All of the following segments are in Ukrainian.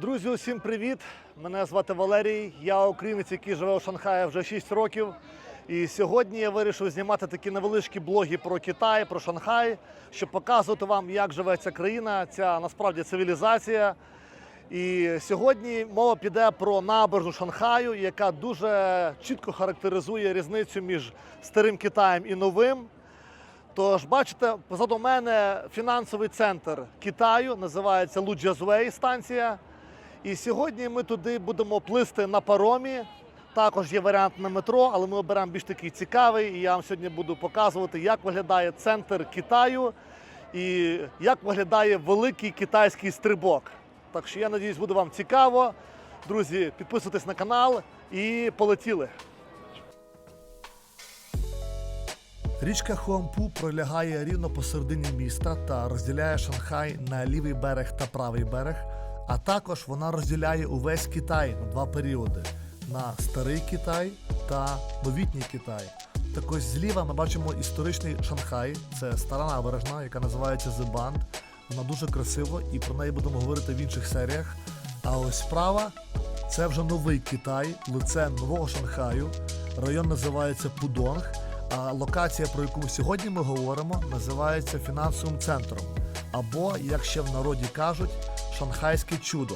Друзі, усім привіт! Мене звати Валерій. Я українець, який живе у Шанхаї вже 6 років. І сьогодні я вирішив знімати такі невеличкі блоги про Китай, про Шанхай, щоб показувати вам, як живе ця країна, ця насправді цивілізація. І сьогодні мова піде про набережну Шанхаю, яка дуже чітко характеризує різницю між старим Китаєм і новим. Тож, бачите, позаду мене фінансовий центр Китаю, називається Луджазвей станція. І сьогодні ми туди будемо плисти на паромі. Також є варіант на метро, але ми оберемо більш такий цікавий. І я вам сьогодні буду показувати, як виглядає центр Китаю і як виглядає великий китайський стрибок. Так що я надіюсь, буде вам цікаво. Друзі, підписуйтесь на канал і полетіли. Річка Хуампу пролягає рівно посередині міста та розділяє Шанхай на лівий берег та правий берег. А також вона розділяє увесь Китай на два періоди: на старий Китай та новітній Китай. Так ось зліва ми бачимо історичний Шанхай, це стара набережна, яка називається Bund. Вона дуже красива і про неї будемо говорити в інших серіях. А ось справа це вже новий Китай, лице нового Шанхаю. Район називається Пудонг. А локація, про яку сьогодні ми говоримо, називається фінансовим центром. Або, як ще в народі кажуть, Шанхайське чудо.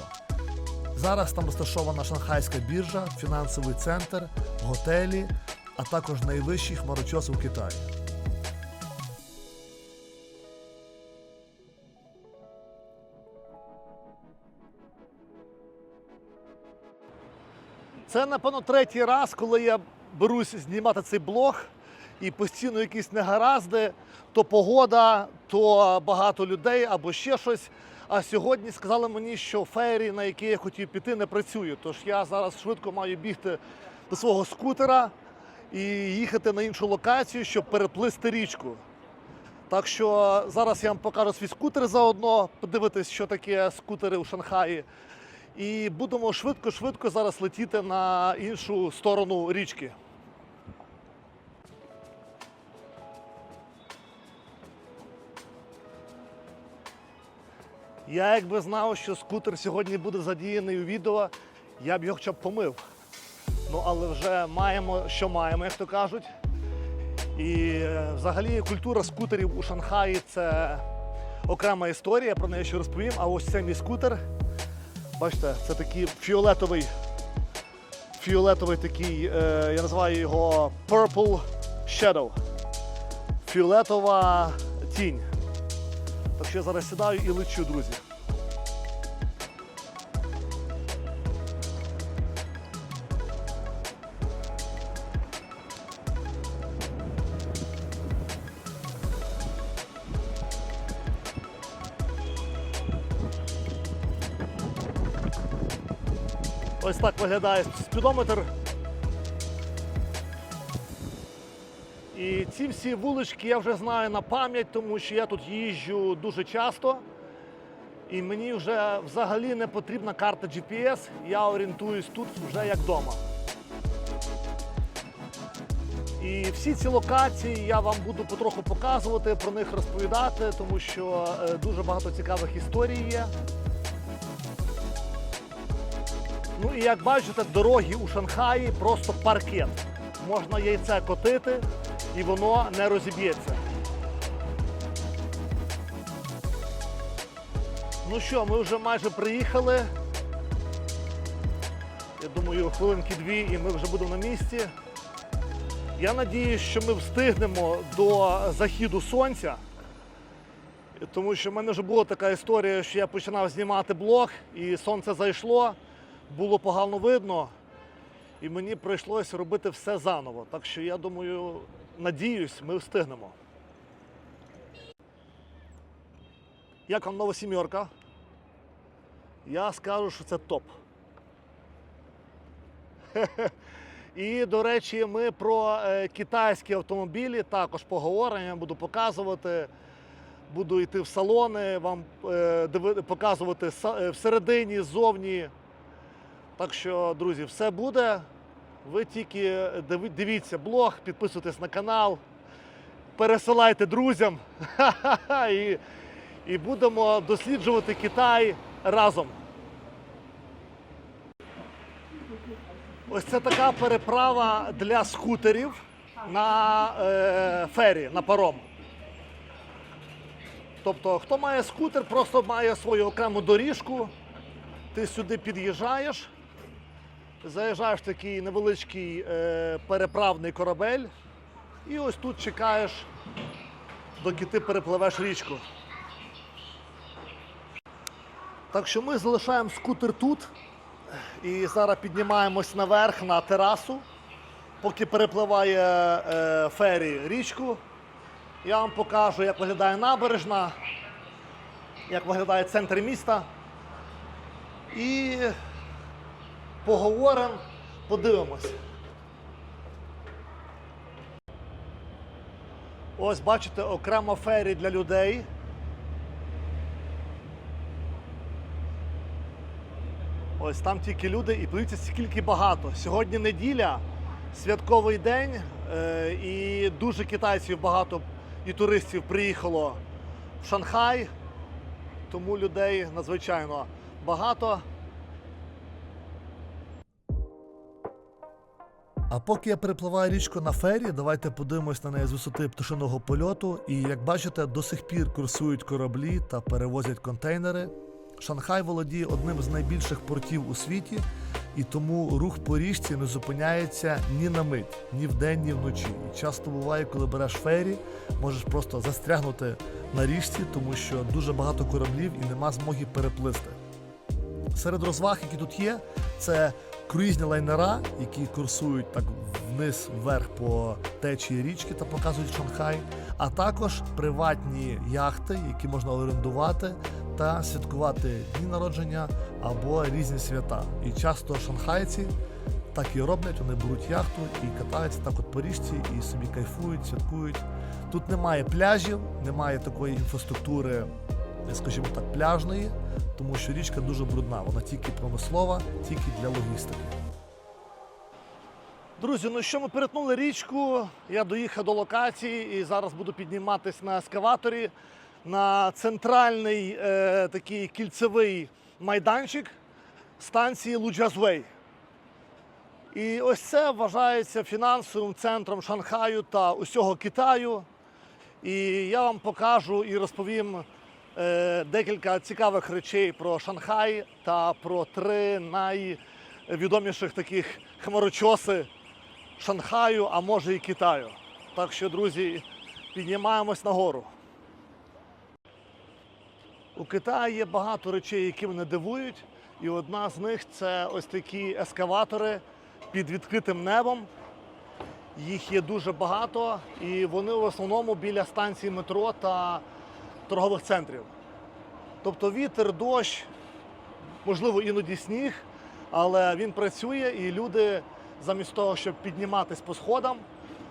Зараз там розташована Шанхайська біржа, фінансовий центр, готелі, а також найвищий хмарочос у Китаї. Це, напевно, третій раз, коли я берусь знімати цей блог, і постійно якісь негаразди, то погода, то багато людей або ще щось. А сьогодні сказали мені, що фері, на який я хотів піти, не працює. Тож я зараз швидко маю бігти до свого скутера і їхати на іншу локацію, щоб переплисти річку. Так що зараз я вам покажу свій скутер заодно, подивитись, що таке скутери у Шанхаї. І будемо швидко-швидко зараз летіти на іншу сторону річки. Я якби знав, що скутер сьогодні буде задіяний у відео, я б його хоча б помив. Ну, але вже маємо, що маємо, як то кажуть. І е, взагалі культура скутерів у Шанхаї це окрема історія, про неї ще розповім. А ось це мій скутер. Бачите, це такий фіолетовий, фіолетовий такий, е, я називаю його Purple Shadow. Фіолетова тінь. Так що я зараз сідаю і лечу, друзі. Ось так виглядає спідометр. І ці всі вулички я вже знаю на пам'ять, тому що я тут їжджу дуже часто. І мені вже взагалі не потрібна карта GPS. Я орієнтуюсь тут вже як вдома. І всі ці локації я вам буду потроху показувати, про них розповідати, тому що е, дуже багато цікавих історій є. Ну і як бачите, дороги у Шанхаї просто паркет. Можна яйце котити і воно не розіб'ється. Ну що, ми вже майже приїхали. Я думаю, хвилинки дві і ми вже будемо на місці. Я надіюсь, що ми встигнемо до західу сонця. Тому що в мене вже була така історія, що я починав знімати блог, і сонце зайшло, було погано видно, і мені прийшлося робити все заново. Так що я думаю, надіюсь, ми встигнемо. Як вам нова сімерка? Я скажу, що це топ. І, до речі, ми про е, китайські автомобілі також поговоримо. Я буду показувати. Буду йти в салони, вам е, показувати е, всередині, ззовні. Так що, друзі, все буде. Ви тільки дивіться блог, підписуйтесь на канал, пересилайте друзям і, і будемо досліджувати Китай разом. Ось це така переправа для скутерів на е, фері, на паром. Тобто, хто має скутер, просто має свою окрему доріжку. Ти сюди під'їжджаєш, заїжджаєш такий невеличкий е, переправний корабель, і ось тут чекаєш, доки ти перепливеш річку. Так що ми залишаємо скутер тут і зараз піднімаємось наверх на терасу, поки перепливає е, фері річку. Я вам покажу, як виглядає набережна, як виглядає центр міста. І поговоримо, подивимось. Ось бачите, окремо фері для людей. Ось там тільки люди, і подивіться, скільки багато. Сьогодні неділя, святковий день, е, і дуже китайців багато і туристів приїхало в Шанхай, тому людей надзвичайно багато. А поки я перепливаю річку на фері, давайте подивимось на неї з висоти пташиного польоту. І як бачите, до сих пір курсують кораблі та перевозять контейнери. Шанхай володіє одним з найбільших портів у світі, і тому рух по річці не зупиняється ні на мить, ні вдень, ні вночі. І часто буває, коли береш фері, можеш просто застрягнути на річці, тому що дуже багато кораблів і нема змоги переплисти. Серед розваг, які тут є, це круїзні лайнера, які курсують так вниз вверх по течії річки та показують Шанхай, а також приватні яхти, які можна орендувати та святкувати дні народження або різні свята. І часто шанхайці так і роблять, вони беруть яхту і катаються так от по річці, і собі кайфують, святкують. Тут немає пляжів, немає такої інфраструктури, скажімо так, пляжної, тому що річка дуже брудна, вона тільки промислова, тільки для логістики. Друзі, ну що ми перетнули річку, я доїхав до локації і зараз буду підніматись на ескаваторі на центральний е, такий кільцевий майданчик станції Луджазвей. І ось це вважається фінансовим центром Шанхаю та усього Китаю. І я вам покажу і розповім е, декілька цікавих речей про Шанхай та про три найвідоміших таких хмарочоси Шанхаю, а може і Китаю. Так що, друзі, піднімаємось нагору. У Китаї є багато речей, які мене дивують, і одна з них це ось такі ескаватори під відкритим небом. Їх є дуже багато, і вони в основному біля станції метро та торгових центрів. Тобто вітер, дощ, можливо, іноді сніг, але він працює, і люди замість того, щоб підніматись по сходам,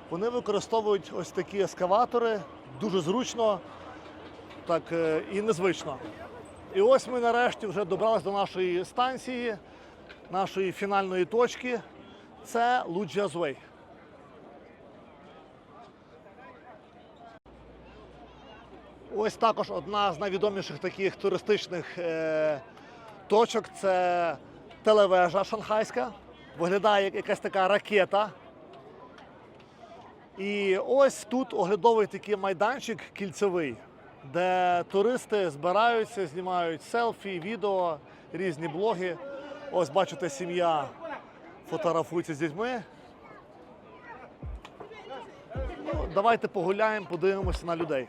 вони використовують ось такі ескаватори дуже зручно так е, і незвично. І ось ми нарешті вже добрались до нашої станції, нашої фінальної точки. Це Луджазвей. Ось також одна з найвідоміших таких туристичних е, точок це телевежа шанхайська. Виглядає як якась така ракета. І ось тут оглядовий такий майданчик кільцевий, де туристи збираються, знімають селфі, відео, різні блоги. Ось бачите, сім'я фотографується з дітьми. Ну, давайте погуляємо, подивимося на людей.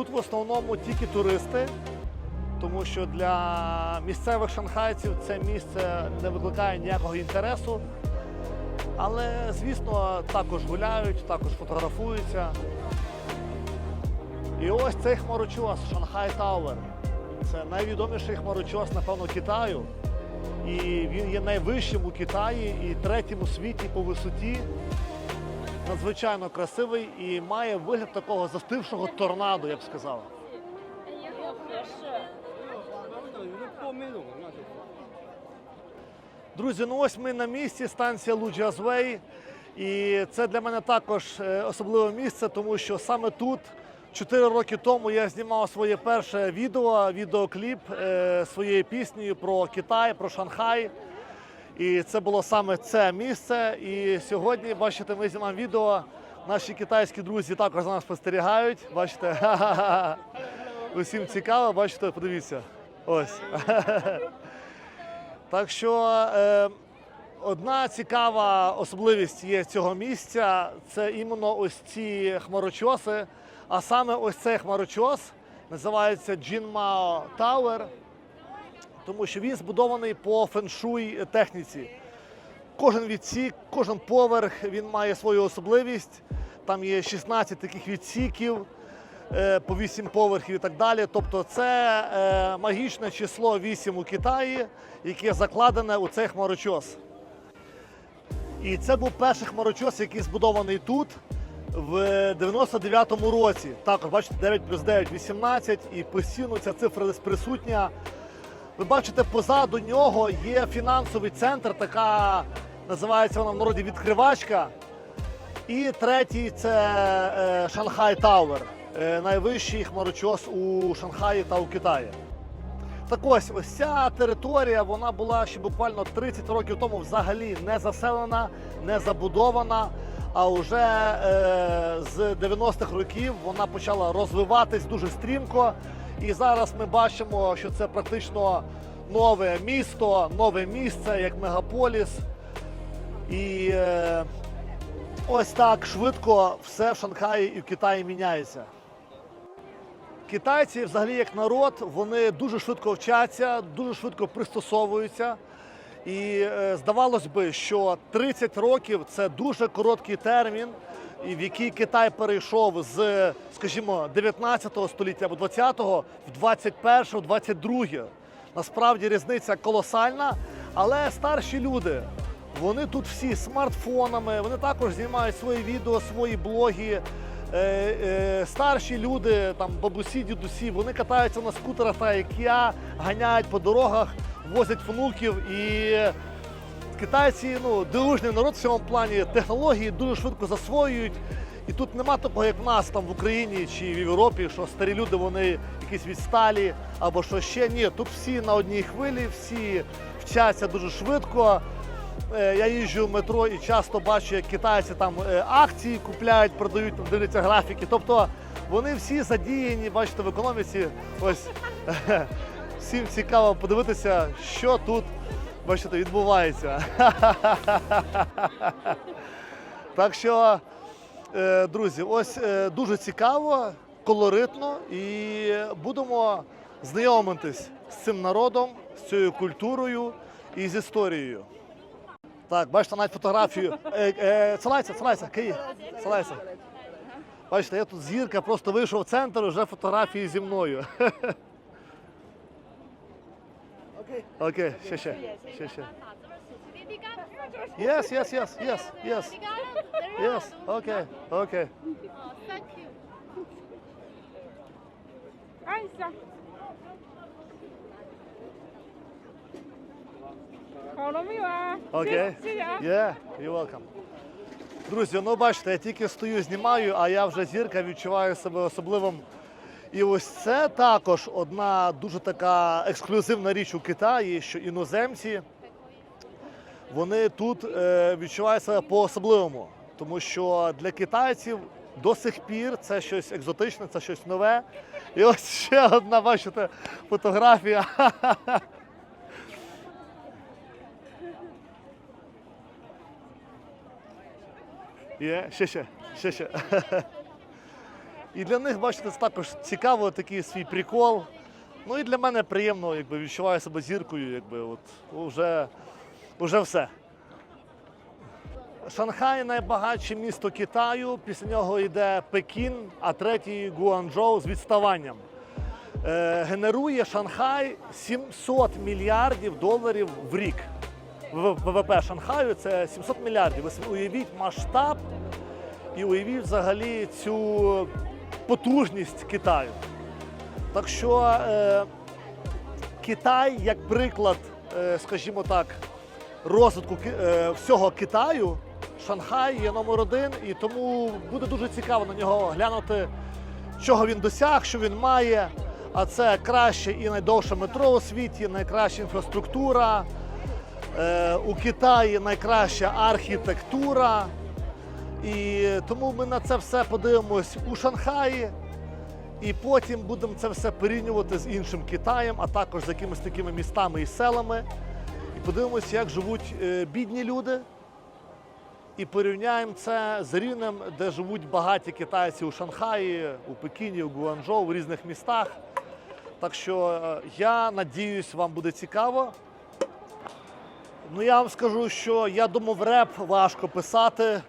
Тут в основному тільки туристи, тому що для місцевих шанхайців це місце не викликає ніякого інтересу. Але, звісно, також гуляють, також фотографуються. І ось цей хмарочос Шанхай Тауер. Це найвідоміший хмарочос, напевно, Китаю. І він є найвищим у Китаї і третім у світі по висоті надзвичайно красивий і має вигляд такого застившого торнадо, я б сказав. Друзі, ну ось ми на місці, станція Луджазвей. І це для мене також е, особливе місце, тому що саме тут, 4 роки тому, я знімав своє перше відео, відеокліп е, своєю піснею про Китай, про Шанхай. І це було саме це місце. І сьогодні, бачите, ми знімаємо відео. Наші китайські друзі також за нас спостерігають. Бачите, ха-ха-ха. усім цікаво, бачите, подивіться. Ось. Так що е, одна цікава особливість є цього місця це іменно ось ці хмарочоси. А саме ось цей хмарочос називається Джінмао Тауер, тому що він збудований по феншуй техніці. Кожен відсік, кожен поверх він має свою особливість. Там є 16 таких відсіків е, по 8 поверхів і так далі. Тобто це е, магічне число 8 у Китаї, яке закладене у цей хмарочос. І це був перший хмарочос, який збудований тут в 99-му році. Також бачите, 9 плюс 9 18, і постійно ця цифра десь присутня. Ви бачите, позаду нього є фінансовий центр, така називається вона в народі відкривачка. І третій це е, Шанхай Тауер, е, найвищий хмарочос у Шанхаї та у Китаї. Так ось, ось ця територія вона була ще буквально 30 років тому взагалі не заселена, не забудована. А вже е, з 90-х років вона почала розвиватись дуже стрімко. І зараз ми бачимо, що це практично нове місто, нове місце, як мегаполіс. І е, ось так швидко все в Шанхаї і в Китаї міняється. Китайці, взагалі, як народ, вони дуже швидко вчаться, дуже швидко пристосовуються. І е, здавалось би, що 30 років це дуже короткий термін, в який Китай перейшов з, скажімо, 19 століття або 20-го в 21 22 Насправді різниця колосальна, але старші люди. Вони тут всі смартфонами, вони також знімають свої відео, свої блоги. Е, е, старші люди, там бабусі, дідусі, вони катаються на скутерах, так як я, ганяють по дорогах, возять внуків. І китайці ну, дивужний народ в цьому плані технології дуже швидко засвоюють. І тут нема такого, як в нас там в Україні чи в Європі, що старі люди вони якісь відсталі або що ще. Ні, тут всі на одній хвилі, всі вчаться дуже швидко. Е, Я їжджу в метро і часто бачу, як китайці там е, акції купляють, продають, дивляться графіки. Тобто вони всі задіяні, бачите, в економіці. Ось всім цікаво подивитися, що тут бачите, відбувається. Так що, е, друзі, ось е, дуже цікаво, колоритно і будемо знайомитись з цим народом, з цією культурою і з історією. Так, бачите, навіть фотографію. Е, Целайся, целайся, Київ, целайся. Бачите, я тут зірка, просто вийшов в центр, вже фотографії зі мною. Окей, ще, ще, ще, ще. Yes, yes, yes, yes, yes, yes. Okay, okay. Thank you. 按一下。好了没有啊？ Окей. 谢谢谢啊。 Yeah, you're welcome. Друзі, ну бачите, я тільки стою, знімаю, а я вже зірка, відчуваю себе особливим. І ось це також одна дуже така ексклюзивна річ у Китаї, що іноземці вони тут е, відчувають себе по-особливому. Тому що для китайців до сих пір це щось екзотичне, це щось нове. І ось ще одна, бачите, фотографія. Є, ще ще, ще ще. І для них, бачите, це також цікаво, такий свій прикол. Ну і для мене приємно, якби відчуваю себе зіркою, якби от вже, вже все. Шанхай найбагатше місто Китаю. Після нього йде Пекін, а третій Гуанчжоу з відставанням. Е, генерує Шанхай 700 мільярдів доларів в рік. ВВП Шанхаю це 700 мільярдів. Ви уявіть масштаб І уявіть взагалі цю потужність Китаю. Так що е, Китай, як приклад, е, скажімо так, розвитку е, всього Китаю, Шанхай є номер один, і тому буде дуже цікаво на нього глянути, чого він досяг, що він має. А це краще і найдовше метро у світі, найкраща інфраструктура. Е, у Китаї найкраща архітектура. І тому ми на це все подивимось у Шанхаї. І потім будемо це все порівнювати з іншим Китаєм, а також з якимись такими містами і селами. І подивимося, як живуть е, бідні люди. І порівняємо це з рівнем, де живуть багаті китайці у Шанхаї, у Пекіні, у Гуанчжоу, в різних містах. Так що е, я надіюсь, вам буде цікаво. Ну я вам скажу, що я думав, реп важко писати.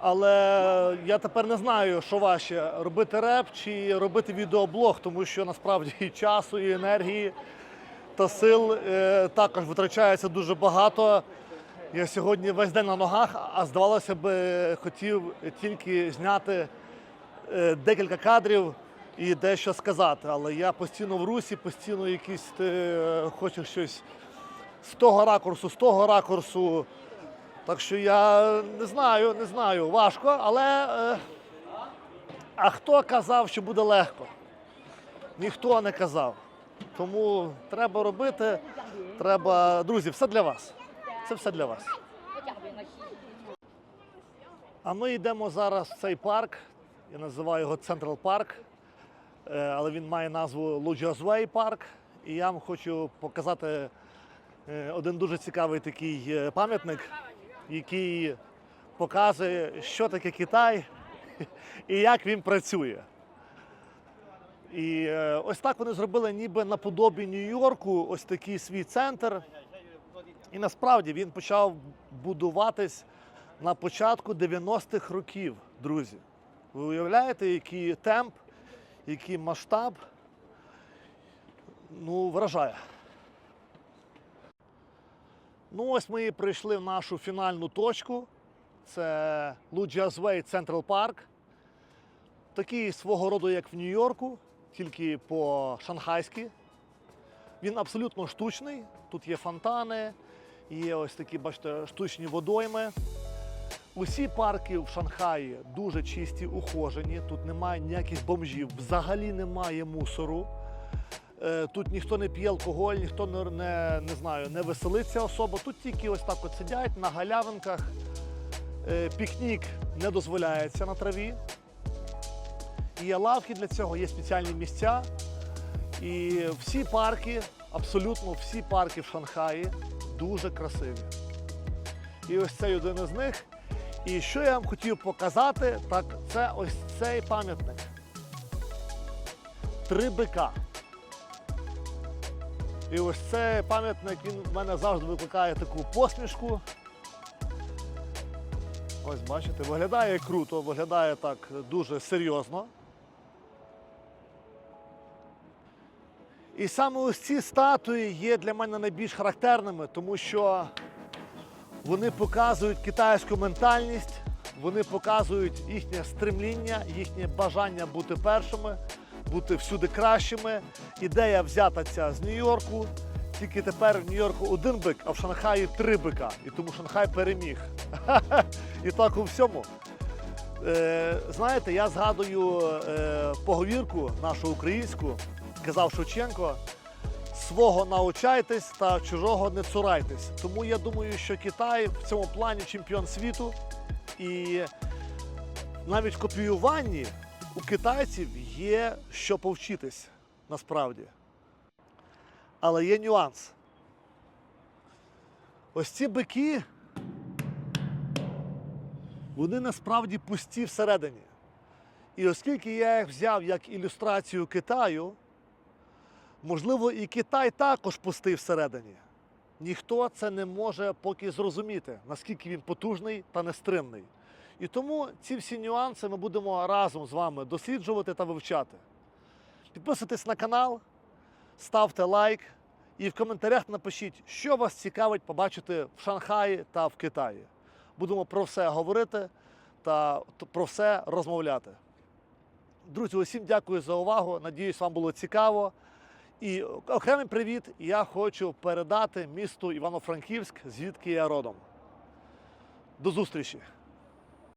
Але я тепер не знаю, що важче робити реп чи робити відеоблог, тому що насправді і часу, і енергії та сил е, також витрачається дуже багато. Я сьогодні весь день на ногах, а здавалося б, хотів тільки зняти е, декілька кадрів і дещо сказати. Але я постійно в русі, постійно якісь е, хочеш щось з того ракурсу, з того ракурсу. Так що я не знаю, не знаю, важко, але. Е, а хто казав, що буде легко? Ніхто не казав. Тому треба робити. Треба. Друзі, все для вас. Це все для вас. А ми йдемо зараз в цей парк. Я називаю його Централ Парк, е, але він має назву Луджазвей парк. І я вам хочу показати е, один дуже цікавий такий е, пам'ятник, який показує, що таке Китай і як він працює. І е, ось так вони зробили ніби наподобі Нью-Йорку, ось такий свій центр. І насправді він почав будуватись на початку 90-х років, друзі. Ви уявляєте, який темп, який масштаб? Ну, вражає. Ну, ось ми і прийшли в нашу фінальну точку. Це Луджазвей Централ Парк. Такий свого роду, як в Нью-Йорку, тільки по-шанхайськи. Він абсолютно штучний. Тут є фонтани, є ось такі, бачите, штучні водойми. Усі парки в Шанхаї дуже чисті, ухожені. Тут немає ніяких бомжів, взагалі немає мусору. Е, Тут ніхто не п'є алкоголь, ніхто не, не, знаю, не веселиться особо. Тут тільки ось так от сидять на галявинках. Е, Пікнік не дозволяється на траві. Є лавки для цього, є спеціальні місця. І всі парки, абсолютно всі парки в Шанхаї дуже красиві. І ось цей один із них. І що я вам хотів показати, так це ось цей пам'ятник. Три бика. І ось цей пам'ятник він в мене завжди викликає таку посмішку. Ось бачите, виглядає круто, виглядає так дуже серйозно. І саме ось ці статуї є для мене найбільш характерними, тому що вони показують китайську ментальність, вони показують їхнє стремління, їхнє бажання бути першими, бути всюди кращими. Ідея взята ця з Нью-Йорку. Тільки тепер в Нью-Йорку один бик, а в Шанхаї три бика. І тому Шанхай переміг. І так у всьому. Е, знаєте, я згадую е, поговірку нашу українську, казав Шевченко. Свого научайтесь та чужого не цурайтесь. Тому я думаю, що Китай в цьому плані чемпіон світу. І навіть в копіюванні у китайців є що повчитись насправді. Але є нюанс. Ось ці бики, вони насправді пусті всередині. І оскільки я їх взяв як ілюстрацію Китаю, можливо, і Китай також пустий всередині. Ніхто це не може поки зрозуміти, наскільки він потужний та нестримний. І тому ці всі нюанси ми будемо разом з вами досліджувати та вивчати. Підписуйтесь на канал, ставте лайк і в коментарях напишіть, що вас цікавить побачити в Шанхаї та в Китаї. Будемо про все говорити та про все розмовляти. Друзі, усім дякую за увагу. Надіюсь, вам було цікаво. І окремий привіт я хочу передати місту Івано-Франківськ, звідки я родом. До зустрічі!